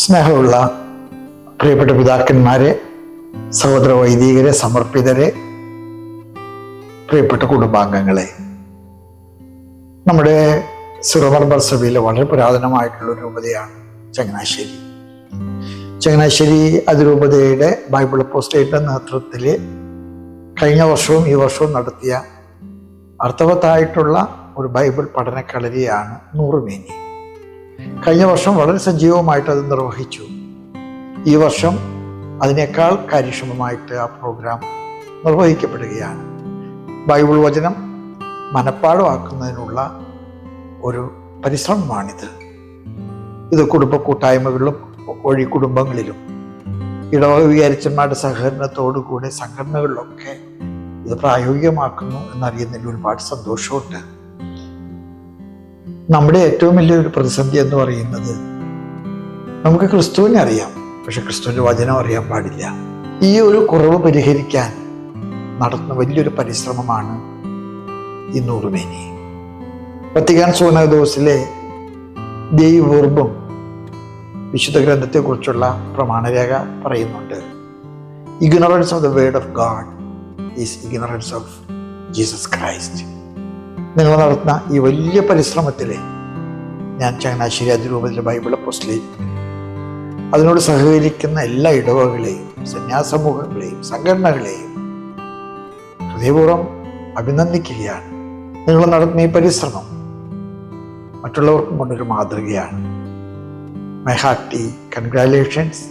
സ്നേഹമുള്ള പ്രിയപ്പെട്ട പിതാക്കന്മാരെ സഹോദര വൈദികരെ സമർപ്പിതരെ പ്രിയപ്പെട്ട കുടുംബാംഗങ്ങളെ നമ്മുടെ സിറമർബർ സഭയിലെ വളരെ പുരാതനമായിട്ടുള്ള ഒരു രൂപതയാണ് ചങ്ങനാശ്ശേരി. ചങ്ങനാശ്ശേരി അതിരൂപതയുടെ ബൈബിൾ പോസ്റ്റേറ്റിന്റെ നേതൃത്വത്തിൽ കഴിഞ്ഞ വർഷവും ഈ വർഷവും നടത്തിയ അർത്ഥവത്തായിട്ടുള്ള ഒരു ബൈബിൾ പഠനക്കളരിയാണ് നൂറുമേനി. കഴിഞ്ഞ വർഷം വളരെ സജീവമായിട്ട് അത് നിർവഹിച്ചു. ഈ വർഷം അതിനേക്കാൾ കാര്യക്ഷമമായിട്ട് ആ പ്രോഗ്രാം നിർവഹിക്കപ്പെടുകയാണ്. ബൈബിൾ വചനം മനപ്പാടമാക്കുന്നതിനുള്ള ഒരു പരിശ്രമമാണിത്. ഇത് കുടുംബ കൂട്ടായ്മകളിലും വഴി കുടുംബങ്ങളിലും ഇടവക വികാരിച്ചന്മാരുടെ സഹകരണത്തോടുകൂടി സംഘടനകളിലൊക്കെ ഇത് പ്രായോഗികമാക്കുന്നു എന്നറിയുന്നതിൽ ഒരുപാട് സന്തോഷമുണ്ട്. നമ്മുടെ ഏറ്റവും വലിയൊരു പ്രതിസന്ധി എന്ന് പറയുന്നത് നമുക്ക് ക്രിസ്തുവിനെ അറിയാം പക്ഷെ ക്രിസ്തുവിന്റെ വചനം അറിയാൻ പാടില്ല. ഈ ഒരു കുറവ് പരിഹരിക്കാൻ നടത്തുന്ന വലിയൊരു പരിശ്രമമാണ് ഈ നൂറുമേനി. വത്തിക്കാൻ ദിവസിലെ ദൈവൂർബം വിശുദ്ധ ഗ്രന്ഥത്തെക്കുറിച്ചുള്ള പ്രമാണരേഖ പറയുന്നുണ്ട്. Ignorance of the word of God is ignorance of Jesus Christ നിങ്ങൾ നടത്തുന്ന ഈ വലിയ പരിശ്രമത്തിൽ ഞാൻ ചങ്ങനാശ്ശേരി അതിരൂപത്തിൽ ബൈബിൾ പോസ്റ്റിലേക്ക് അതിനോട് സഹകരിക്കുന്ന എല്ലാ ഇടവകളെയും സന്യാസമൂഹങ്ങളെയും സംഘടനകളെയും ഹൃദയപൂർവം അഭിനന്ദിക്കുകയാണ്. നിങ്ങൾ നടത്തുന്ന ഈ പരിശ്രമം മറ്റുള്ളവർക്കും കൊണ്ടൊരു മാതൃകയാണ്. My hearty congratulations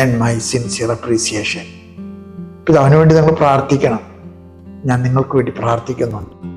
and my sincere appreciation പിതാവിന് വേണ്ടി നിങ്ങൾ പ്രാർത്ഥിക്കണം. ഞാൻ നിങ്ങൾക്ക് വേണ്ടി പ്രാർത്ഥിക്കുന്നുണ്ട്.